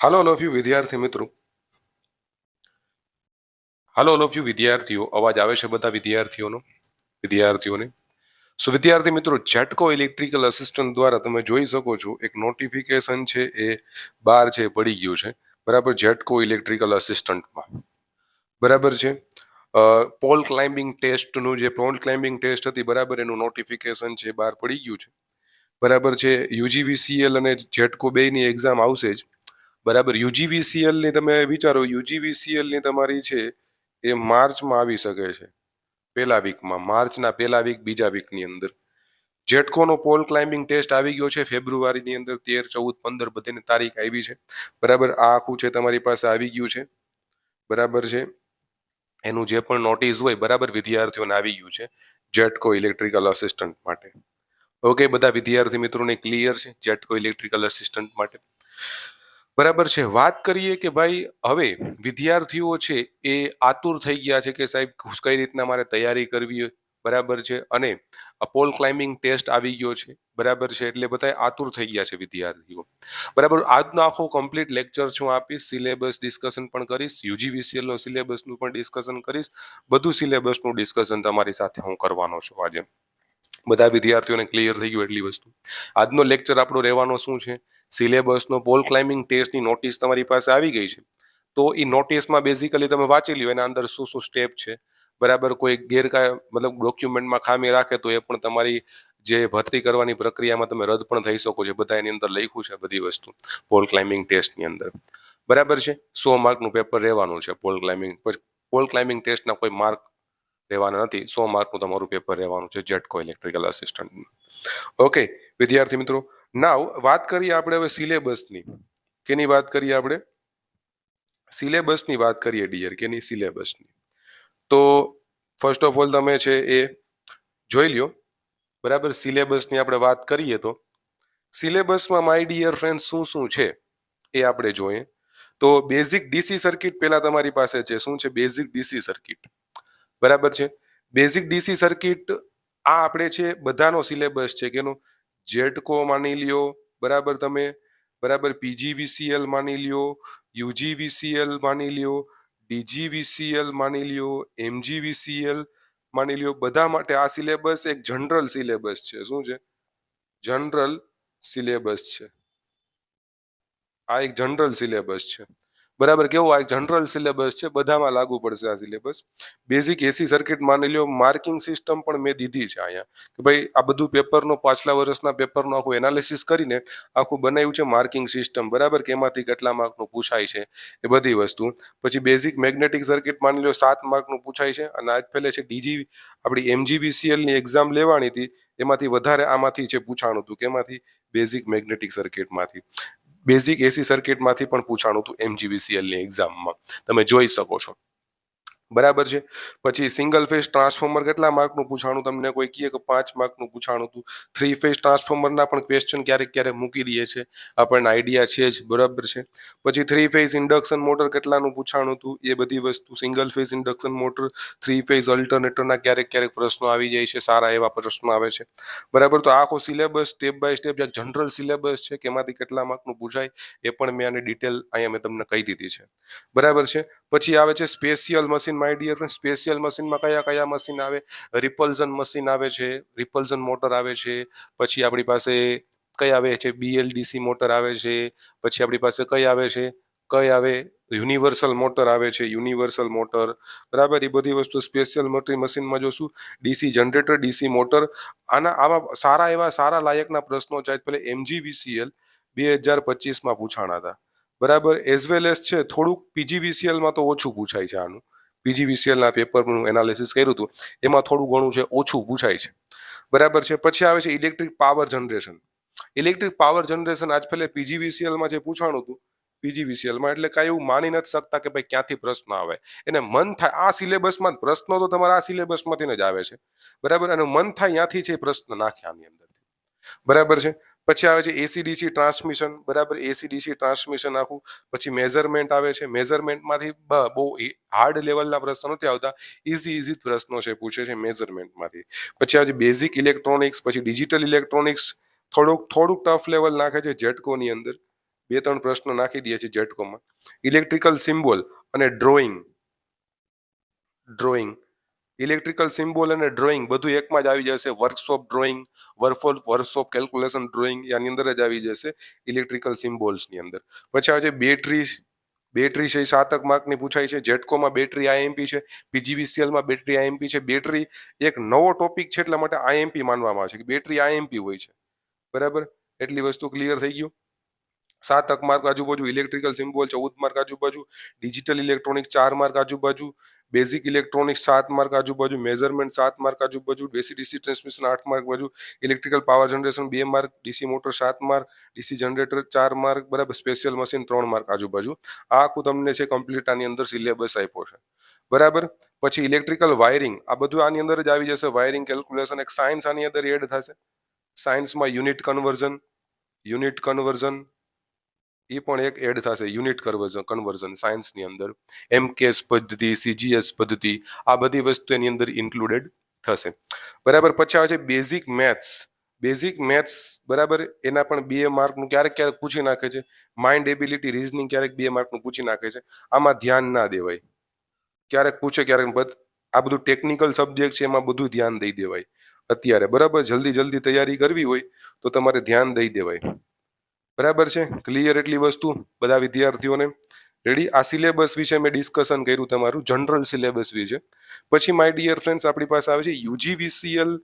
Hello all of you વિદ્યાર્થી મિત્રો. હાલો all of you વિદ્યાર્થીઓ. અવાજ આવે છે બધા વિદ્યાર્થીઓનો? વિદ્યાર્થીઓને. સો વિદ્યાર્થી મિત્રો જેટકો ઇલેક્ટ્રિકલ અસિસ્ટન્ટ દ્વારા તમે જોઈ શકો છો, એક નોટિફિકેશન છે, એ બહાર છે પડી ગયું છે. બરાબર? જેટકો ઇલેક્ટ્રિકલ અસિસ્ટન્ટમાં બરાબર છે? પોલ ક્લાઇમ્બિંગ ટેસ્ટનું જે પોલ ક્લાઇમ્બિંગ ટેસ્ટ હતી, બરાબર? એનું નોટિફિકેશન છે, બહાર પડી ગયું છે. બરાબર છે? યુજીવીસીએલ અને જેટકો બેની એક્ઝામ આવશે જ. બરાબર યુજીવીસીએલની તમે વિચારો યુજીવીસીએલની તમારી છે એ માર્ચમાં આવી શકે છે, પહેલા વીકમાં, માર્ચના પહેલા વીક, બીજા વીકની અંદર. જેટકોનો પોલ ક્લાઇમ્બિંગ ટેસ્ટ આવી ગયો છે, ફેબ્રુઆરીની અંદર તેર, ચૌદ, પંદર બધીની તારીખ આવી છે. બરાબર, આ આખું છે તમારી પાસે આવી ગયું છે. બરાબર છે? એનું જે પણ નોટિસ હોય, બરાબર, વિદ્યાર્થીઓને આવી ગયું છે, જેટકો ઇલેક્ટ્રિકલ અસિસ્ટન્ટ માટે. ઓકે બધા વિદ્યાર્થી મિત્રોને ક્લિયર છે, જેટકો ઇલેક્ટ્રિકલ અસિસ્ટન્ટ માટે. બરાબર છે. વાત કરીએ કે ભાઈ, હવે વિદ્યાર્થીઓ છે એ આતુર થઈ ગયા છે કે સાહેબ કઈ રીતના મારે તૈયારી કરવી બરાબર છે. અને પોલ ક્લાઇમ્બિંગ ટેસ્ટ આવી ગયો છે. બરાબર છે. એટલે બધા આતુર થઈ ગયા છે વિદ્યાર્થીઓ. બરાબર, આજનો આખો કમ્પ્લીટ લેક્ચર છું આપીશ સિલેબસ ડિસ્કશન પણ કરીશ યુજીવીસીએલનો સિલેબસનું પણ ડિસ્કશન કરીશ. બધું સિલેબસનું ડિસ્કશન તમારી સાથે હું કરવાનો છું આજે. બધા વિદ્યાર્થીઓને ક્લિયર થઈ ગયું એટલી વસ્તુ. આજનો લેક્ચર આપણો રહેવાનો શું છે? સિલેબસનો પોલ ક્લાઇમ્બિંગ ટેસ્ટની નોટિસ તમારી પાસે આવી ગઈ છે. તો એ નોટિસમાં બેઝિકલી તમે વાંચી લ્યો, એના અંદર શું શું સ્ટેપ છે? બરાબર, કોઈ ગેરકાય, મતલબ ડોક્યુમેન્ટમાં ખામી રાખે તો એ પણ તમારી જે ભરતી કરવાની પ્રક્રિયામાં તમે રદ પણ થઈ શકો છો. બધા એની અંદર લખ્યું છે બધી વસ્તુ પોલ ક્લાઇમ્બિંગ ટેસ્ટની અંદર. બરાબર છે? સો માર્કનું પેપર રહેવાનું છે પોલ ક્લાઇમ્બિંગ પોલ ક્લાઇમ્બિંગ ટેસ્ટના કોઈ માર્ક રહેવાના નથી. સો માર્કનું તમારું પેપર રહેવાનું છે જેટકો ઇલેક્ટ્રિકલ અસિસ્ટન્ટ ઓકે વિદ્યાર્થી મિત્રો નાવ વાત કરીએ આપણે હવે સિલેબસની કેની વાત કરીએ આપણે? સિલેબસની વાત કરીએ ડિયર કેની સિલેબસની તો ફર્સ્ટ ઓફ ઓલ તમે છે એ જોઈ લ્યો. બરાબર સિલેબસની આપણે વાત કરીએ તો. સિલેબસમાં માય ડિયર ફ્રેન્ડ શું શું છે એ આપણે જોઈએ. તો બેઝિક ડીસી સર્કિટ પહેલા તમારી પાસે છે. શું છે? બેઝિક ડીસી સર્કિટ બરાબર છે? બેઝિક ડીસી સર્કિટ આ આપણે છે બધાનો સિલેબસ છે કેનો જેટકો માની લ્યો, બરાબર તમે? બરાબર પીજીવીસીએલ માની લ્યો યુજીવીસીએલ માની લ્યો ડીજીવીસીએલ માની લ્યો એમજીવીસીએલ માની લ્યો, બધા માટે આ સિલેબસ એક જનરલ સિલેબસ છે. શું છે? જનરલ સિલેબસ છે. આ એક જનરલ સિલેબસ છે. બરાબર કેવું? આ જનરલ સિલેબસ છે, બધામાં લાગુ પડશે આ સિલેબસ બેઝિક એસી સર્કિટ માની લ્યો માર્કિંગ સિસ્ટમ પણ મેં દીધી છે અહીંયા. કે ભાઈ, આ બધું પેપરનો પાછલા વર્ષના પેપરનું આખું એનાલિસિસ કરીને આખું બનાવ્યું છે માર્કિંગ સિસ્ટમ બરાબર? કે એમાંથી કેટલા માર્કનું પૂછાય છે, એ બધી વસ્તુ. પછી બેઝિક મેગ્નેટિક સર્કિટ માની લો સાત માર્કનું પૂછાય છે. અને આજ પહેલે છે ડીજી આપણી એમજીવીસીએલની એક્ઝામ લેવાની હતી. એમાંથી વધારે આમાંથી છે પૂછાણું હતું, કે એમાંથી બેઝિક મેગ્નેટિક સર્કિટમાંથી બેઝિક એસી સર્કિટમાંથી પણ પૂછાણું હતું એમજીવીસીએલની એક્ઝામમાં તમે જોઈ શકો છો. બરાબર છે? પછી સિંગલ ફેઝ ટ્રાન્સફોર્મર કેટલા માર્કનું પૂછાણું? તમને કોઈ કહે કે પાંચ માર્કનું પૂછાણું હતું. થ્રી ફેઝ ટ્રાન્સફોર્મરના પણ ક્વેશ્ચન ક્યારેક ક્યારેક મૂકી દઈએ છે આપણને આઈડિયા છે જ, બરાબર છે? પછી થ્રી ફેઝ ઇન્ડક્શન મોટર કેટલાનું પૂછાણું હતું? એ બધી વસ્તુ single phase induction motor three phase અલ્ટરનેટરના ક્યારેક ક્યારેક પ્રશ્નો આવી જાય છે, સારા એવા પ્રશ્નો આવે છે. બરાબર, તો આખો સિલેબસ સ્ટેપ બાય સ્ટેપ જે જનરલ સિલેબસ છે કે એમાંથી કેટલા માર્કનું પૂછાય, એ પણ મેં આની ડિટેલ અહીંયા મેં તમને કહી દીધી છે. બરાબર છે? પછી આવે છે special machine my dear special મશીનમાં કયા કયા મશીન આવે? રિપલ્ઝન મશીન આવે છે રિપલ્ઝન મોટર આવે છે, પછી આપણી પાસે કઈ આવે છે? બીએલડીસી મોટર આવે છે, પછી આપણી પાસે કઈ આવે છે? કઈ આવે? યુનિવર્સલ મોટર આવે છે યુનિવર્સલ મોટર બરાબર? એ બધી વસ્તુ સ્પેશિયલ મોટર મશીનમાં જોશું ડીસી જનરેટર ડીસી મોટર આના, આવા સારા એવા સારા લાયકના પ્રશ્નો ચાહે પેલા એમજીવીસીએલ બે હજાર પચીસમાં પૂછાણા હતા. બરાબર? એઝ વેલ એઝ છે, થોડુંક પીજીવીસીએલમાં તો ઓછું પૂછાય છે આનું. પીજીવીસીએલના પેપરનું એનાલિસિસ કર્યું હતું, એમાં થોડું ઘણું છે ઓછું પૂછાય છે. બરાબર છે? પછી આવે છે electric power generation electric power generation આજ પહેલે પીજીવીસીએલમાં જે પૂછાણું હતું પીજીવીસીએલમાં એટલે કાંઈ એવું માની નથી શકતા કે ભાઈ ક્યાંથી પ્રશ્ન આવે. એને મન થાય, આ સિલેબસમાં પ્રશ્નો તો તમારા આ સિલેબસમાંથી જ આવે છે. બરાબર? અને મન થાય ત્યાંથી છે પ્રશ્ન નાખ્યા આની અંદરથી બરાબર છે? પછી આવે છે એસીડીસી ટ્રાન્સમિશન બરાબર? એસીડીસી ટ્રાન્સમિશન આખું. પછી મેઝરમેન્ટ આવે છે. મેઝરમેન્ટમાંથી બહુ હાર્ડ લેવલના પ્રશ્નો નથી આવતા. ઇઝી ઇઝી પ્રશ્નો છે, પૂછે છે મેઝરમેન્ટમાંથી પછી આવે છે બેઝિક ઇલેક્ટ્રોનિક્સ પછી ડિજિટલ ઇલેક્ટ્રોનિક્સ થોડુંક થોડુંક ટફ લેવલ નાખે છે જેટકોની અંદર. બે, ત્રણ પ્રશ્ન નાખી દે છે જેટકોમાં ઇલેક્ટ્રિકલ સિમ્બોલ અને ડ્રોઈંગ ડ્રોઈંગ ઇલેક્ટ્રિકલ સિમ્બોલ અને ડ્રોઈંગ બધું એકમાં જ આવી જશે. વર્કશોપ ડ્રોઈંગ વર્કફોલ વર્કશોપ કેલ્ક્યુલેશન ડ્રોઈંગ એની અંદર જ આવી જશે ઇલેક્ટ્રિકલ સિમ્બોલ્સની અંદર. પછી આવે છે બેટરી બેટરી છે એ સાતક માર્કની પૂછાય છે. જેટકોમાં બેટરી આઈએમપી છે. પીજીવીસીએલમાં બેટરી આઈએમપી છે. બેટરી એક નવો ટોપિક છે એટલા માટે આઈએમપી માનવામાં આવે છે કે બેટરી આઈએમપી હોય છે. બરાબર? એટલી વસ્તુ ક્લિયર થઈ ગયું. સાતક માર્ક આજુબાજુ ઇલેક્ટ્રિકલ સિમ્બોલ ચૌદ માર્ક આજુબાજુ ડિજિટલ ઇલેક્ટ્રોનિક ચાર માર્ક આજુબાજુ બેઝિક ઇલેક્ટ્રોનિક સાત માર્ક આજુબાજુ મેઝરમેન્ટ સાત માર્ક આજુબાજુ ડીસી ડીસી ટ્રાન્સમિશન આઠ માર્ક બાજુ ઇલેક્ટ્રિકલ પાવર જનરેશન બે માર્ક ડીસી મોટર સાત માર્ક ડીસી જનરેટર ચાર માર્ક, બરાબર સ્પેશિયલ મશીન ત્રણ માર્ક આજુબાજુ. આ આખું તમને છે કમ્પ્લીટ આની અંદર સિલેબસ આપ્યો છે. બરાબર? પછી ઇલેક્ટ્રિકલ વાયરિંગ આ બધું આની અંદર જ આવી જશે. વાયરિંગ કેલ્ક્યુલેશન એક સાયન્સ આની અંદર એડ થશે. સાયન્સમાં યુનિટ કન્વર્ઝન યુનિટ કન્વર્ઝન એ પણ એક એડ થશે યુનિટ કન્વર્ઝન કન્વર્ઝન સાયન્સની અંદર. એમકેએસ પદ્ધતિ સીજીએસ પદ્ધતિ, આ બધી વસ્તુ એની અંદર ઇન્ક્લુડેડ થશે. બરાબર, પછી આવે છે બેઝિક મેથ્સ બેઝિક મેથ્સ બરાબર, એના પણ બે માર્કનું ક્યારેક ક્યારેક પૂછી નાખે છે. માઇન્ડ એબિલિટી રીઝનિંગ ક્યારેક બે માર્કનું પૂછી નાખે છે. આમાં ધ્યાન ના દેવાય. ક્યારેક પૂછે, ક્યારેક આ બધું ટેકનિકલ સબ્જેક્ટ છે, એમાં બધું ધ્યાન દઈ દેવાય. અત્યારે, બરાબર, જલ્દી જલ્દી તૈયારી કરવી હોય, તો તમારે ધ્યાન દઈ દેવાય. બરાબર છે? ક્લિયર એટલી વસ્તુ બધા વિદ્યાર્થીઓને. રેડી આ સિલેબસ વિશે મેં ડિસ્કશન કર્યું તમારું જનરલ સિલેબસ વિશે. પછી માય ડિયર ફ્રેન્ડ્સ આપણી પાસે આવે છે યુજીવીસીએલ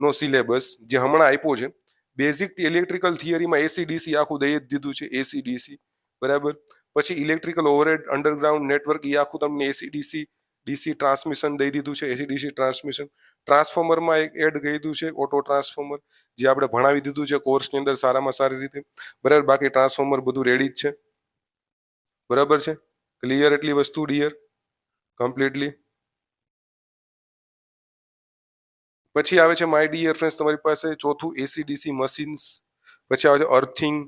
નો સિલેબસ જે હમણાં આપ્યો છે. બેઝિક ઇલેક્ટ્રિકલ થિયરીમાં એસીડીસી આખું દઈ જ દીધું છે એસીડીસી બરાબર? પછી ઇલેક્ટ્રિકલ ઓવરહેડ અંડરગ્રાઉન્ડ નેટવર્ક એ આખું તમને એસીડીસી ડીસી ટ્રાન્સમિશન દઈ દીધું છે એસીડીસી ટ્રાન્સમિશન ટ્રાન્સફોર્મરમાં એક એડ કહીધું છે ઓટો ટ્રાન્સફોર્મર જે આપણે ભણાવી દીધું છે કોર્સની અંદર સારામાં સારી રીતે. બરાબર, બાકી ટ્રાન્સફોર્મર બધું રેડી જ છે. બરાબર છે? ક્લિયર એટલી વસ્તુ ડિયર કમ્પ્લીટલી પછી આવે છે માય ડિયર ફ્રેન્ડ્સ તમારી પાસે ચોથું એસીડીસી મશીન્સ પછી આવે છે અર્થિંગ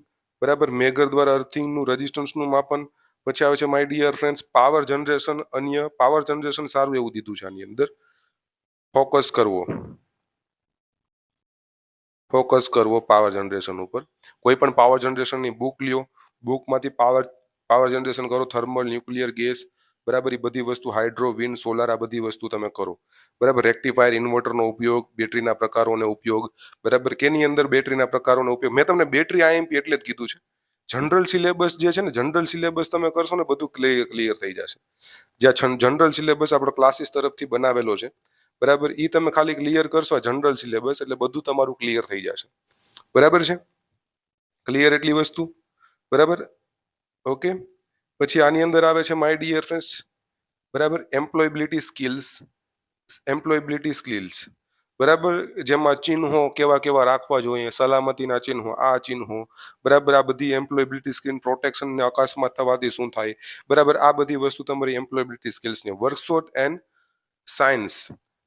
બરાબર? મેગર દ્વારા અર્થિંગનું રજિસ્ટન્સનું માપન. પછી આવે છે my dear friends power generation અન્ય પાવર જનરેશન સારું એવું દીધું છે આની અંદર. ફોકસ કરવો. ફોકસ કરવો પાવર જનરેશન ઉપર. કોઈ પણ પાવર જનરેશનની બુક લ્યો. બુકમાંથી પાવર પાવર જનરેશન કરો થર્મલ ન્યુક્લિયર ગેસ બરાબર એ બધી વસ્તુ હાઇડ્રો વિન્ડ સોલાર આ બધી વસ્તુ તમે કરો. બરાબર રેક્ટિફાયર ઇન્વર્ટરનો ઉપયોગ બેટરીના પ્રકારોનો ઉપયોગ, બરાબર, કેની અંદર બેટરીના પ્રકારોનો ઉપયોગ. મેં તમને બેટરી આઈએમપી એટલે જ કીધું છે. જનરલ સિલેબસ જે છે ને જનરલ સિલેબસ તમે કરશો ને, બધું ક્લિયર થઈ જશે. જ્યાં જનરલ સિલેબસ આપણો ક્લાસીસ તરફથી બનાવેલો છે. બરાબર? એ તમે ખાલી ક્લિયર કરશો જનરલ સિલેબસ એટલે બધું તમારું ક્લિયર થઈ જશે. બરાબર છે? ક્લિયર એટલી વસ્તુ? બરાબર? ઓકે પછી આની અંદર આવે છે માય ડિયર ફ્રેન્ડ્સ બરાબર? એમ્પ્લોયબિલિટી સ્કિલ્સ એમ્પ્લોયબિલિટી સ્કિલ્સ બરાબર? જેમાં ચિહ્નો કેવા કેવા રાખવા જોઈએ, સલામતીના ચિહ્નો, આ ચિહ્નો. બરાબર? આ બધી એમ્પ્લોયબિલિટી સ્કિલ પ્રોટેક્શન ને અકસ્માત થવાથી શું થાય? બરાબર? આ બધી વસ્તુ તમારી એમ્પ્લોયબિલિટી સ્કિલ્સની વર્કશોપ એન્ડ સાયન્સ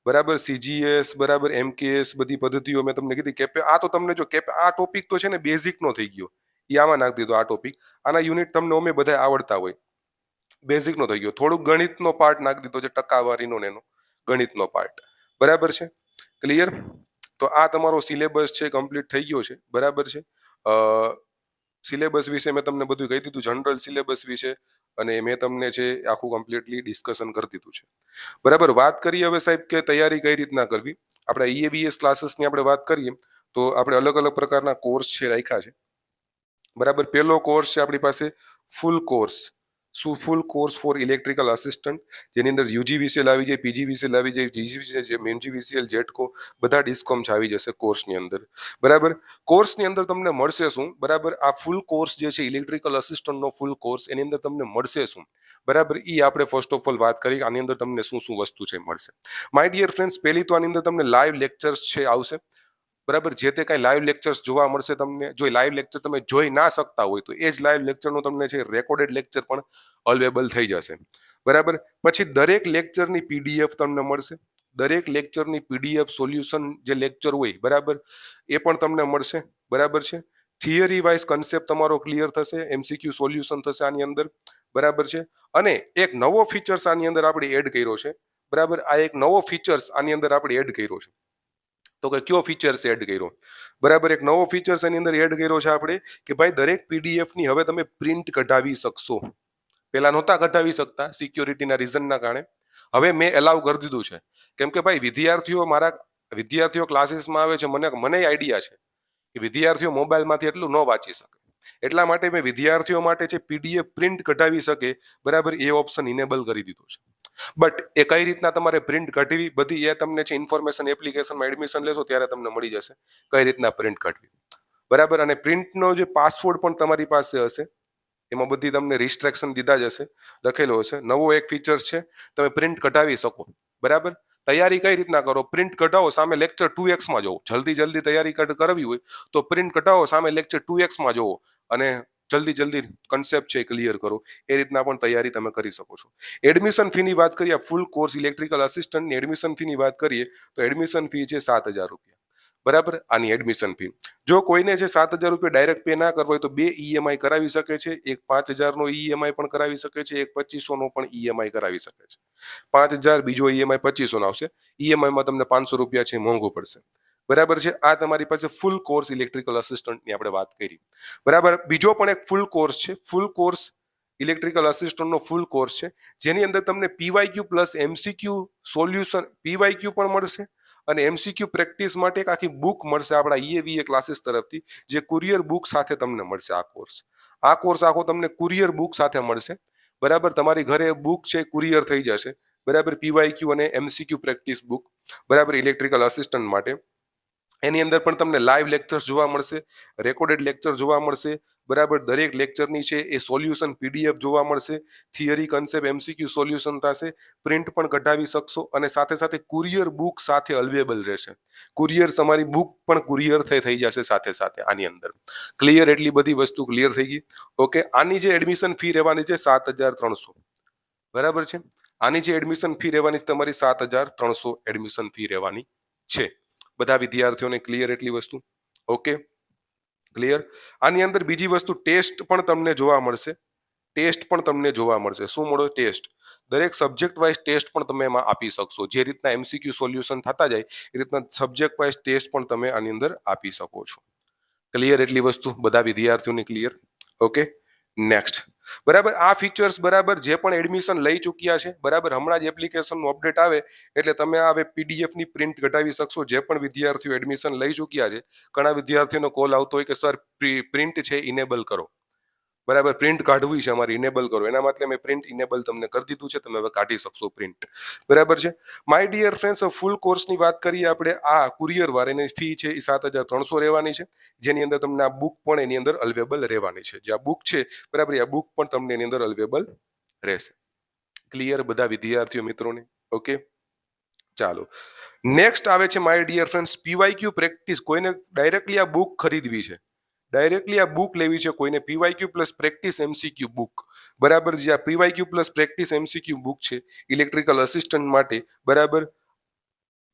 બરાબર સીજીએસ બરાબર એમકેએસ બધી પદ્ધતિઓ મેં તમને કીધી. કેપે આ તો તમને જો કેપે આ ટોપિક તો છે ને બેઝિકનો થઈ ગયો. એ આમાં નાખી દીધો આ ટોપિક આના યુનિટ તમને અમે બધા આવડતા હોય. બેઝિકનો થઈ ગયો. થોડુંક ગણિતનો પાર્ટ નાખી દીધો છે, ટકાવારીનો ને એનો. ગણિતનો પાર્ટ બરાબર છે? ક્લિયર તો આ તમારો સિલેબસ છે કમ્પ્લીટ થઈ ગયો છે. બરાબર છે? સિલેબસ વિશે મેં તમને બધું કહી દીધું. જનરલ સિલેબસ વિશે અને મેં તમને છે આખું કમ્પ્લીટલી ડિસ્કશન કરી દીધું છે. બરાબર, વાત કરીએ હવે સાહેબ કે તૈયારી કઈ રીતના કરવી? આપણે ઈએબીએસ ક્લાસીસની આપણે વાત કરીએ, તો આપણે અલગ અલગ પ્રકારના કોર્સ છે રાખ્યા છે. બરાબર, પહેલો કોર્સ છે આપણી પાસે ફૂલ કોર્સ શું full course for electrical assistant જેની અંદર યુજીવીસીએલ આવી જાય પીજીવીસીએલ આવી જાય જીજીવીસીએલ એમજીવીસીએલ જેટકો બધા ડિસ્કોમ્સ આવી જશે કોર્સની અંદર. બરાબર? કોર્સની અંદર તમને મળશે શું? બરાબર? આ ફૂલ કોર્સ જે છે ઇલેક્ટ્રિકલ અસિસ્ટન્ટનો ફૂલ કોર્સ એની અંદર તમને મળશે શું? બરાબર? એ આપણે ફર્સ્ટ ઓફ ઓલ વાત કરી, આની અંદર તમને શું શું વસ્તુ છે, મળશે. માય ડિયર ફ્રેન્ડ્સ પહેલી તો આની અંદર તમને લાઈવ લેક્ચર્સ છે, આવશે. બરાબર? જે તે કાંઈ લાઈવ લેક્ચર્સ જોવા મળશે તમને, જો લાઈવ લેક્ચર તમે જોઈ ના શકતા હોય તો એ જ લાઈવ લેક્ચરનું તમને છે રેકોર્ડેડ લેક્ચર પણ અવેલેબલ થઈ જશે. બરાબર? પછી દરેક લેક્ચરની પીડીએફ તમને મળશે. દરેક લેક્ચરની પીડીએફ સોલ્યુશન જે લેક્ચર હોય, બરાબર? એ પણ તમને મળશે. બરાબર છે? થિયરી વાઇઝ કન્સેપ્ટ તમારો ક્લિયર થશે એમસીક્યુ સોલ્યુશન થશે આની અંદર. બરાબર છે? અને એક નવો ફીચર્સ આની અંદર આપણે એડ કર્યો છે. બરાબર? આ એક નવો ફીચર્સ આની અંદર આપણે એડ કર્યો છે. તો કે કયો ફીચર્સ એડ કર્યો? બરાબર, એક નવો ફીચર્સ એની અંદર એડ કર્યો છે આપણે, કે ભાઈ દરેક પીડીએફની હવે તમે પ્રિન્ટ કઢાવી શકશો. પહેલાં નહોતા કઢાવી શકતા સિક્યોરિટીના રીઝનના કારણે. હવે મેં એલાવ કરી દીધું છે. કેમ કે ભાઈ વિદ્યાર્થીઓ મારા, વિદ્યાર્થીઓ ક્લાસીસમાં આવે છે, મને મને આઈડિયા છે કે વિદ્યાર્થીઓ મોબાઈલમાંથી એટલું ન વાંચી શકે. એટલા માટે મેં વિદ્યાર્થીઓ માટે જે પીડીએફ પ્રિન્ટ કઢાવી શકે, બરાબર એ ઓપ્શન ઇનેબલ કરી દીધો છે. બટ એ કઈ રીતના તમારે પ્રિન્ટ કાઢવી, બધી એ તમને છે ઇન્ફોર્મેશન એપ્લિકેશનમાં એડમિશન લેશો ત્યારે તમને મળી જશે. કઈ રીતના પ્રિન્ટ કાઢવી. બરાબર? અને પ્રિન્ટનો જે પાસવર્ડ પણ તમારી પાસે હશે, એમાં બધી તમને રિસ્ટ્રિક્શન દીધા જ હશે. લખેલો હશે. નવો એક ફીચર છે, તમે પ્રિન્ટ કઢાવી શકો. બરાબર? તૈયારી કઈ રીતના કરો? પ્રિન્ટ કઢાવો, સામે લેક્ચર ટુ એક્સમાં જોવો જલ્દી જલ્દી તૈયારી કરવી હોય તો પ્રિન્ટ કઢાવો, સામે લેક્ચર ટુ એક્સમાં જોવો અને જલ્દી જલ્દી કન્સેપ્ટ છે ક્લિયર કરો. એ રીતના પણ તૈયારી તમે કરી શકો છો. એડમિશન ફીની વાત કરીએ ફૂલ કોર્સ ઇલેક્ટ્રિકલ અસિસ્ટન્ટની એડમિશન ફીની વાત કરીએ, તો એડમિશન ફી છે સાત હજાર રૂપિયા. બરાબર? આની એડમિશન ફી જો કોઈને છે સાત હજાર રૂપિયા ડાયરેક્ટ પે ના કરવો હોય તો બે ઈએમઆઈ કરાવી શકે છે, એક પાંચ હજારનો ઈએમઆઈ પણ કરાવી શકે છે, એક પચીસોનો પણ ઈએમઆઈ કરાવી શકે છે. પાંચ હજાર બીજો ઈએમઆઈ પચીસોનો આવશે. ઈએમઆઈમાં તમને પાંચસો રૂપિયા છે મોંઘું પડશે. બરાબર છે? આ તમારી પાસે ફૂલ કોર્સ ઇલેક્ટ્રિકલ અસિસ્ટન્ટની આપણે વાત કરી. બરાબર? બીજો પણ એક ફૂલ કોર્સ છે. ફૂલ કોર્સ ઇલેક્ટ્રિકલ અસિસ્ટન્ટનો ફૂલ કોર્સ છે. જેની અંદર તમને PYQ plus MCQ solution PYQ પણ મળશે અને એમસીક્યુ પ્રેક્ટિસ માટે એક આખી બુક મળશે આપણા ઈએવીએ ક્લાસીસ તરફથી, જે કુરિયર બુક સાથે તમને મળશે આ કોર્સ આ કોર્સ આખો તમને કુરિયર બુક સાથે મળશે. બરાબર? તમારી ઘરે બુક છે કુરિયર થઈ જશે. બરાબર? પીવાયક્યુ અને એમસીક્યુ પ્રેક્ટિસ બુક બરાબર? ઇલેક્ટ્રિકલ અસિસ્ટન્ટ માટે. એની અંદર પણ તમને લાઈવ લેક્ચર્સ જોવા મળશે રેકોર્ડેડ લેક્ચર જોવા મળશે, બરાબર, દરેક લેક્ચરની છે એ સોલ્યુશન પીડીએફ જોવા મળશે થિયરી કન્સેપ્ટ એમસીક્યુ સોલ્યુશન થશે પ્રિન્ટ પણ કઢાવી શકશો અને સાથે સાથે કુરિયર બુક સાથે અવેલેબલ રહેશે. કુરિયર તમારી બુક પણ કુરિયર થઈ થઈ જશે સાથે સાથે આની અંદર. ક્લિયર એટલી બધી વસ્તુ ક્લિયર થઈ ગઈ. ઓકે આની જે એડમિશન ફી રહેવાની છે સાત હજાર ત્રણસો. બરાબર છે? આની જે એડમિશન ફી રહેવાની છે તમારી સાત હજાર ત્રણસો એડમિશન ફી રહેવાની છે. બધા વિદ્યાર્થીઓને ક્લિયર એટલી વસ્તુ? ઓકે ક્લિયર આની અંદર બીજી વસ્તુ, ટેસ્ટ પણ તમને જોવા મળશે. ટેસ્ટ પણ તમને જોવા મળશે. શું મળો ટેસ્ટ. દરેક સબ્જેક્ટ વાઇઝ ટેસ્ટ પણ તમે એમાં આપી શકશો. જે રીતના એમસીક્યુ સોલ્યુશન થતા જાય, એ રીતના સબ્જેક્ટ વાઇઝ ટેસ્ટ પણ તમે આની અંદર આપી શકો છો. ક્લિયર એટલી વસ્તુ? બધા વિદ્યાર્થીઓને ક્લિયર ઓકે નેક્સ્ટ બરાબર? આ ફીચર્સ બરાબર જે પણ એડમિશન લઈ ચૂક્યા છે, બરાબર? હમણાં જ એપ્લિકેશનનું અપડેટ આવે એટલે તમે આ હવે પીડીએફની પ્રિન્ટ કઢાવી શકશો, જે પણ વિદ્યાર્થીઓ એડમિશન લઈ ચૂક્યા છે. ઘણા વિદ્યાર્થીઓનો કોલ આવતો હોય કે સર પ્રિન્ટ છે ઇનેબલ કરો. બરાબર પ્રિન્ટ કાઢવી છે અમારે ઇનેબલ કરો એના માટે મેં પ્રિન્ટ ઇનેબલ તમને કરી દીધું છે, તમે હવે કાઢી શકશો પ્રિન્ટ બરાબર છે? માય ડિયર ફ્રેન્ડ્સ ફૂલ કોર્સની વાત કરીએ આપણે, આ કુરિયર વાળાની ફી છે એ સાત હજાર ત્રણસો રહેવાની છે. જેની અંદર તમને આ બુક પણ એની અંદર અવેલેબલ રહેવાની છે. જે આ બુક છે, બરાબર આ બુક પણ તમને એની અંદર અવેલેબલ રહેશે. ક્લિયર બધા વિદ્યાર્થીઓ મિત્રોને? ઓકે ચાલો. નેક્સ્ટ આવે છે my dear friends PYQ practice કોઈને ડાયરેક્ટલી આ બુક ખરીદવી છે. ડાયરેક્ટલી આ બુક લેવી છે કોઈને PYQ plus practice MCQ book બરાબર? જે આ PYQ plus practice MCQ book છે ઇલેક્ટ્રિકલ અસિસ્ટન્ટ માટે, બરાબર?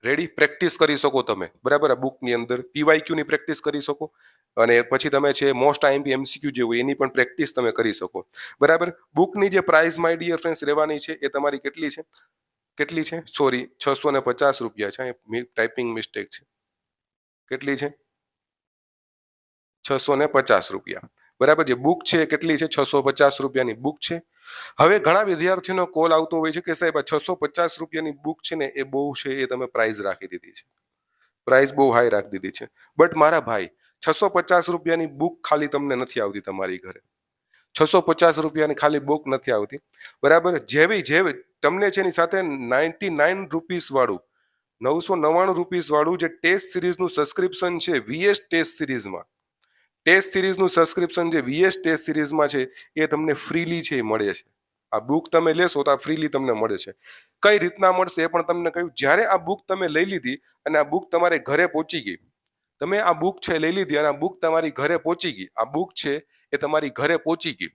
રેડી પ્રેક્ટિસ કરી શકો તમે. બરાબર? આ બુકની અંદર પીવાયક્યુની પ્રેક્ટિસ કરી શકો. અને પછી તમે છે મોસ્ટ આઈએમપી એમસીક્યુ જે હોય એની પણ પ્રેક્ટિસ તમે કરી શકો. બરાબર? બુકની જે પ્રાઇસ માય ડિયર ફ્રેન્ડ્સ રહેવાની છે, એ તમારી કેટલી છે? કેટલી છે? સોરી છસો ને પચાસ રૂપિયા છે. ટાઈપિંગ મિસ્ટેક છે. કેટલી છે? છસો ને પચાસ રૂપિયા. બરાબર જે બુક છે, કેટલી છે? છસો પચાસ રૂપિયાની બુક છે. હવે ઘણા વિદ્યાર્થીઓનો કોલ આવતો હોય છે કે સાહેબ, આ છસો પચાસ રૂપિયાની બુક છે ને, એ બહુ છે, એ તમે પ્રાઇસ રાખી દીધી છે. પ્રાઇસ બહુ હાઈ રાખી દીધી છે. બટ મારા ભાઈ છસો પચાસ રૂપિયાની બુક ખાલી તમને નથી આવતી તમારી ઘરે. છસો પચાસ રૂપિયાની ખાલી બુક નથી આવતી. બરાબર? જેવી જેવી, તમને છે એની સાથે નાઇન્ટી નાઇન રૂપીસ વાળું, નવસો નવ્વાણું રૂપીસ વાળું જે ટેસ્ટ સિરીઝનું સબસ્ક્રિપ્શન છે વીએસ ટેસ્ટ સિરીઝમાં ટેસ્ટ સિરીઝનું સબસ્ક્રિપ્શન જે વીએસ ટેસ્ટ સિરીઝમાં છે, એ તમને ફ્રીલી છે, એ મળે છે. આ બુક તમે લેશો તો આ ફ્રીલી તમને મળે છે. કઈ રીતના મળશે એ પણ તમને કહ્યું. જ્યારે આ બુક તમે લઈ લીધી અને આ બુક તમારે ઘરે પહોંચી ગઈ, તમે આ બુક છે, લઈ લીધી અને આ બુક તમારી ઘરે પહોંચી ગઈ, આ બુક છે, એ તમારી ઘરે પહોંચી ગઈ.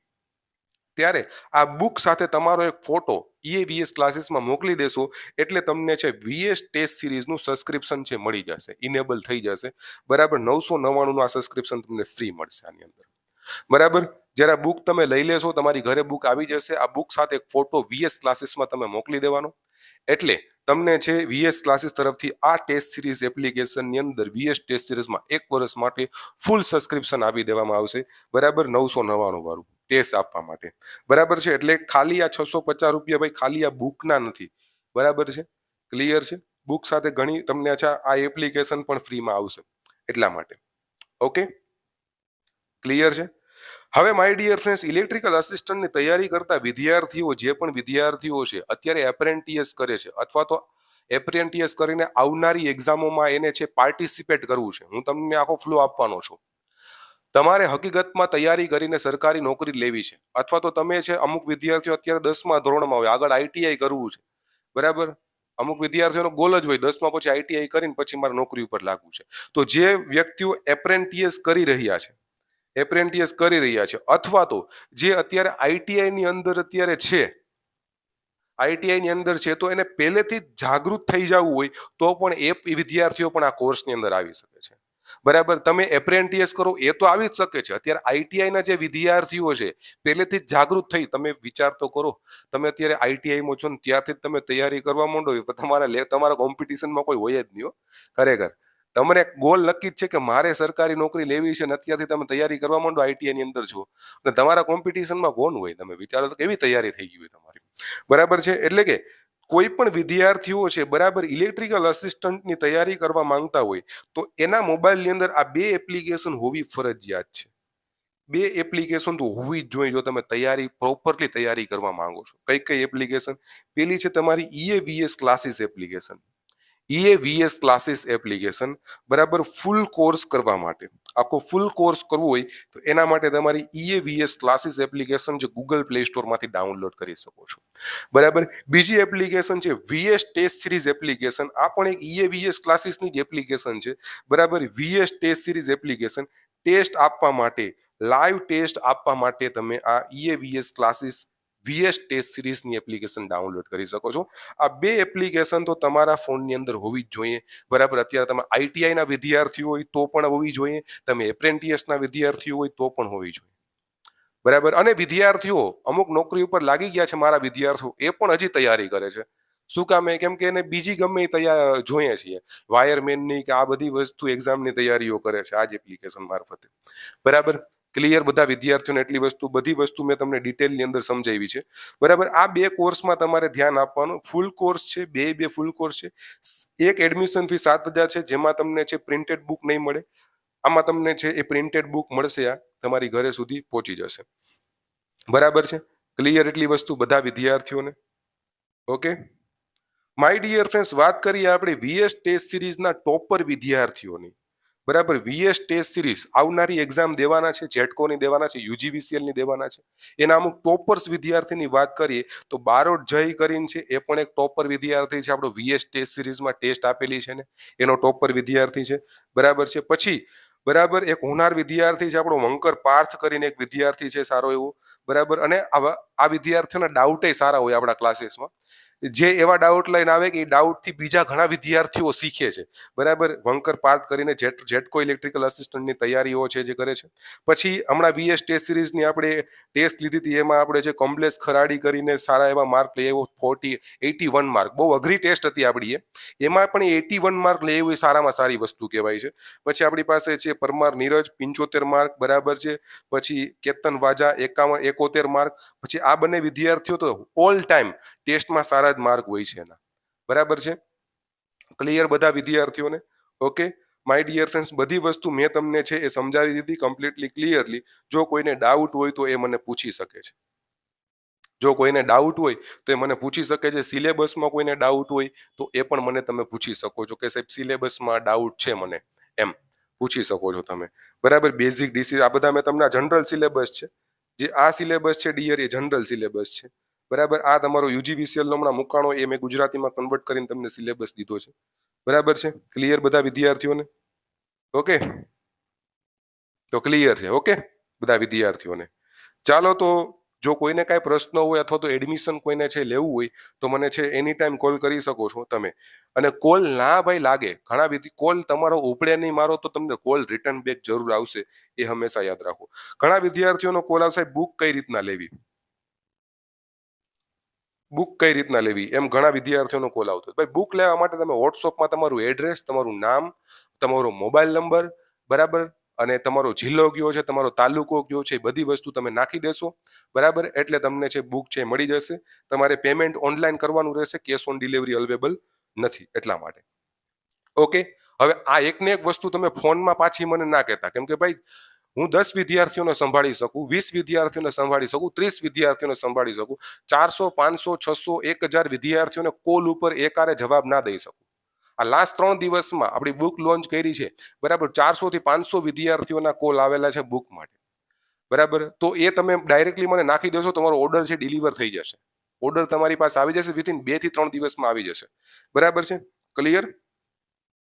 ત્યારે આ બુક સાથે તમારો એક ફોટો ઈએવીએસ ક્લાસીસમાં મોકલી દેશો, એટલે તમને છે વીએસ ટેસ્ટ સિરીઝનું સબસ્ક્રિપ્શન છે મળી જશે ઇનેબલ થઈ જશે. બરાબર નવસો નવ્વાણુંનું આ સબસ્ક્રિપ્શન તમને ફ્રી મળશે આની અંદર. બરાબર? જ્યારે બુક તમે લઈ લેશો, તમારી ઘરે બુક આવી જશે, આ બુક સાથે એક ફોટો વીએસ ક્લાસીસમાં તમે મોકલી દેવાનો. એટલે તમને છે વીએસ ક્લાસીસ તરફથી આ ટેસ્ટ સિરીઝ એપ્લિકેશનની અંદર વીએસ ટેસ્ટ સિરીઝમાં એક વર્ષ માટે ફૂલ સબસ્ક્રિપ્શન આપી દેવામાં આવશે. બરાબર? નવસો નવ્વાણું વાળું ટેસ્ટ આપવા માટે. બરાબર છે? એટલે ખાલી આ છસો પચાસ રૂપિયા ભાઈ, ખાલી આ બુકના નથી. બરાબર છે? ક્લિયર છે? બુક સાથે ઘણી તમને અચ્છા આ એપ્લિકેશન પણ ફ્રીમાં આવશે. એટલા માટે. ઓકે? ક્લિયર છે? હવે માય ડિયર ફ્રેન્ડ્સ ઇલેક્ટ્રિકલ અસિસ્ટન્ટની તૈયારી કરતા વિદ્યાર્થીઓ, જે પણ વિદ્યાર્થીઓ છે, અત્યારે એપ્રેન્ટિયસ કરે છે, અથવા તો એપ્રેન્ટિયસ કરીને આવનારી એક્ઝામોમાં એને છે પાર્ટિસિપેટ કરવું છે. હું તમને આખો ફ્લો આપવાનો છું. તમારે હકીકતમાં તૈયારી કરીને સરકારી નોકરી લેવી છે. અથવા તો તમે છે અમુક વિદ્યાર્થીઓ અત્યારે દસમા ધોરણમાં હોય, આગળ આઈટીઆઈ કરવું છે. બરાબર? અમુક વિદ્યાર્થીઓનો ગોલ જ હોય, દસમા પછી આઈટીઆઈ કરીને પછી મારે નોકરી ઉપર લાગવું છે. તો જે વ્યક્તિઓ એપ્રેન્ટિયસ કરી રહ્યા છે એપ્રેન્ટિયસ કરી રહ્યા છે, અથવા તો જે અત્યારે આઈટીઆઈની અંદર અત્યારે છે આઈટીઆઈની અંદર છે, તો એને પહેલેથી જ જાગૃત થઈ જવું હોય, તો પણ એ વિદ્યાર્થીઓ પણ આ કોર્સની અંદર આવી શકે છે. બરાબર? તમે એપ્રેન્ટિયસ કરો, એ તો આવી જ શકે છે. અત્યારે આઈટીઆઈના જે વિદ્યાર્થીઓ છે, પહેલેથી જ જાગૃત થઈ તમે વિચાર તો કરો. તમે અત્યારે આઈટીઆઈમાં છો ને, ત્યારથી જ તમે તૈયારી કરવા માંડો તમારા લે, તમારા કોમ્પિટિશનમાં કોઈ હોય જ નહીં ખરેખર. તમને ગોલ નક્કી જ છે કે મારે સરકારી નોકરી લેવી છે ને, અત્યારથી તમે તૈયારી કરવા માંડો આઈટીઆઈની અંદર છો. અને તમારા કોમ્પિટિશનમાં કોણ હોય? તમે વિચારો તો કેવી તૈયારી થઈ ગઈ હોય તમારી? બરાબર છે? એટલે કે કોઈ પણ વિદ્યાર્થીઓ છે, બરાબર ઇલેક્ટ્રિકલ અસિસ્ટન્ટની તૈયારી કરવા માંગતા હોય, તો એના મોબાઈલની અંદર આ બે એપ્લિકેશન હોવી ફરજિયાત છે. બે એપ્લિકેશન તો હોવી જ જોઈએ જો તમે તૈયારી પ્રોપરલી તૈયારી કરવા માંગો છો. કઈ કઈ એપ્લિકેશન પેલી છે તમારી EAVS classes application EAVS classes application બરાબર ફૂલ કોર્સ કરવા માટે. આખો ફૂલ કોર્સ કરવો હોય, તો એના માટે તમારી ઈએવીએસ ક્લાસીસ એપ્લિકેશન જે ગૂગલ પ્લે સ્ટોરમાંથી ડાઉનલોડ કરી શકો છો. બરાબર? બીજી એપ્લિકેશન છે વીએસ ટેસ્ટ સિરીઝ એપ્લિકેશન આ પણ એક ઈએવીએસ ક્લાસીસની જ એપ્લિકેશન છે. બરાબર? VS test series application test આપવા માટે લાઈવ ટેસ્ટ આપવા માટે તમે આ ઈએવીએસ ક્લાસીસ વીએસ ટેસ્ટ સિરીઝની એપ્લિકેશન ડાઉનલોડ કરી શકો છો. આ બે એપ્લિકેશન તો તમારા ફોનની અંદર હોવી જ જોઈએ. બરાબર, અત્યારે તમે આઈટીઆઈના વિદ્યાર્થીઓ હોય તો પણ હોવી જોઈએ. તમે એપ્રેન્ટિયસના વિદ્યાર્થીઓ હોય તો પણ હોવી જોઈએ. બરાબર, અને વિદ્યાર્થીઓ અમુક નોકરી ઉપર લાગી ગયા છે મારા વિદ્યાર્થીઓ, એ પણ હજી તૈયારી કરે છે. શું કામે કેમ કે એને બીજી ગમે તૈયાર જોઈએ છીએ. વાયરમેનની કે આ બધી વસ્તુ એક્ઝામની તૈયારીઓ કરે છે આ જ એપ્લિકેશન મારફતે. બરાબર ક્લિયર બધા વિદ્યાર્થીઓને એટલી વસ્તુ, બધી વસ્તુ મેં તમને ડિટેલની અંદર સમજાવી છે. બરાબર, આ બે કોર્સમાં તમારે ધ્યાન આપવાનું. ફૂલ કોર્સ છે, બે બે ફૂલ કોર્સ છે. એક એડમિશન ફી સાત હજાર છે, જેમાં તમને છે પ્રિન્ટેડ બુક નહીં મળે. આમાં તમને છે એ પ્રિન્ટેડ બુક મળશે આ તમારી ઘરે સુધી પહોંચી જશે. બરાબર છે? ક્લિયર એટલી વસ્તુ બધા વિદ્યાર્થીઓને. ઓકે માય ડિયર ફ્રેન્ડ્સ વાત કરીએ આપણે વીએસ ટેસ્ટ સિરીઝના ટોપર વિદ્યાર્થીઓની. બરાબર વીએસ ટેસ્ટ સિરીઝ આવનારી એક્ઝામ દેવાના છે જેટકોની દેવાના છે યુજીવીસીએલની દેવાના છે. એના અમુક ટોપર્સ વિદ્યાર્થીની વાત કરીએ, તો બારોટ જય કરીને છે, એ પણ એક ટોપર વિદ્યાર્થી છે, આપણો વીએસ ટેસ્ટ સિરીઝમાં ટેસ્ટ આપેલી છે ને, એનો ટોપર વિદ્યાર્થી છે. બરાબર છે, પછી, બરાબર, એક હોનાર વિદ્યાર્થી છે, આપણો વંકર પાર્થ કરીને એક વિદ્યાર્થી છે, સારો એવો. બરાબર, અને આવા, આ વિદ્યાર્થીઓના ડાઉટે સારા હોય આપણા ક્લાસીસમાં જે એવા ડાઉટ લઈને આવે કે એ ડાઉટથી બીજા ઘણા વિદ્યાર્થીઓ શીખે છે. બરાબર? વંકર પાર્ક કરીને જેટ, જેટકો ઇલેક્ટ્રિકલ અસિસ્ટન્ટની તૈયારીઓ છે જે કરે છે. પછી હમણાં વીએસ ટેસ્ટ સિરીઝની આપણે ટેસ્ટ લીધી હતી, એમાં આપણે જે કોમ્પ્લેક્સ ખરાડી કરીને સારા એવા માર્ક લઈ આવ્યો ફોર્ટી એટી વન માર્ક બહુ અઘરી ટેસ્ટ હતી આપણી એ. એમાં પણ એટી વન માર્ક લઈ આવ્યું, એ સારામાં સારી વસ્તુ કહેવાય છે. પછી આપણી પાસે છે પરમાર નીરજ, પંચોતેર માર્ક બરાબર છે. પછી કેતન વાજા, એકાવન, એકોતેર માર્ક પછી આ બંને વિદ્યાર્થીઓ તો ઓલ ટાઈમ ટેસ્ટમાં સારા જ માર્ક હોય છે એના. બરાબર છે? ક્લિયર બધા વિદ્યાર્થીઓને? ઓકે માય ડિયર ફ્રેન્ડ્સ બધી વસ્તુ મેં તમને છે એ સમજાવી દીધી કમ્પ્લીટલી ક્લિયરલી જો કોઈને ડાઉટ હોય તો એ મને પૂછી શકે છે. જો કોઈને ડાઉટ હોય તો એ મને પૂછી શકે છે. સિલેબસમાં કોઈને ડાઉટ હોય તો એ પણ મને તમે પૂછી શકો છો કે સાહેબ સિલેબસમાં ડાઉટ છે મને? એમ. પૂછી શકો છો તમે. બરાબર? બેઝિક ડીસી આ બધા મેં તમને જનરલ સિલેબસ છે. જે આ સિલેબસ છે ડિયર એ જનરલ સિલેબસ છે. બરાબર? આ તમારો યુજીવીસીએલ નો હમણાં મુકાણો એ મેં ગુજરાતીમાં કન્વર્ટ કરીને તમને સિલેબસ દીધો છે. બરાબર છે? ક્લિયર બધા વિદ્યાર્થીઓને? ઓકે તો ક્લિયર છે. ઓકે બધા વિદ્યાર્થીઓને. ચાલો તો જો કોઈને કાંઈ પ્રશ્ન હોય અથવા તો એડમિશન કોઈને છે લેવું હોય, તો મને છે એની ટાઈમ કોલ કરી શકો છો તમે. અને કોલ ના ભાઈ લાગે. ઘણા વિધિ કોલ તમારો ઉપડે નહીં મારો તો તમને કોલ રિટર્ન બેક જરૂર આવશે. એ હંમેશા યાદ રાખો. ઘણા વિદ્યાર્થીઓનો કોલ આવશે, બુક કઈ રીતના લેવી? બુક કઈ રીતના લેવી? એમ ઘણા વિદ્યાર્થીઓનો કોલ આવતો ભાઈ, બુક લેવા માટે તમે વોટ્સઅપમાં તમારું એડ્રેસ, તમારું નામ, તમારો મોબાઈલ નંબર, બરાબર? અને તમારો જિલ્લો કયો છે, તમારો તાલુકો કયો છે બધી વસ્તુ તમે નાખી દેશો, બરાબર? એટલે તમને છે બુક છે મળી જશે. તમારે પેમેન્ટ ઓનલાઈન કરવાનું રહેશે, કેશ ઓન ડિલિવરી અવેલેબલ નથી, એટલા માટે. ઓકે? હવે આ એકને એક વસ્તુ તમે ફોનમાં પાછી મને ના કહેતા. કેમ કે ભાઈ હું દસ વિદ્યાર્થીઓને સંભાળી શકું, વીસ વિદ્યાર્થીઓને સંભાળી શકું, ત્રીસ વિદ્યાર્થીઓને સંભાળી શકું, ચારસો, પાંચસો, છસો, એક હજાર વિદ્યાર્થીઓને કોલ ઉપર એકારે જવાબ ના દઈ શકું. આ લાસ્ટ ત્રણ દિવસમાં આપણી બુક લોન્ચ કરી છે, બરાબર ચારસો થી પાંચસો વિદ્યાર્થીઓના કોલ આવેલા છે બુક માટે. બરાબર? તો એ તમે ડાયરેક્ટલી મને નાખી દેશો, તમારો ઓર્ડર છે ડિલિવર થઈ જશે. ઓર્ડર તમારી પાસે આવી જશે વિથિન બેથી ત્રણ દિવસમાં આવી જશે. બરાબર છે? ક્લિયર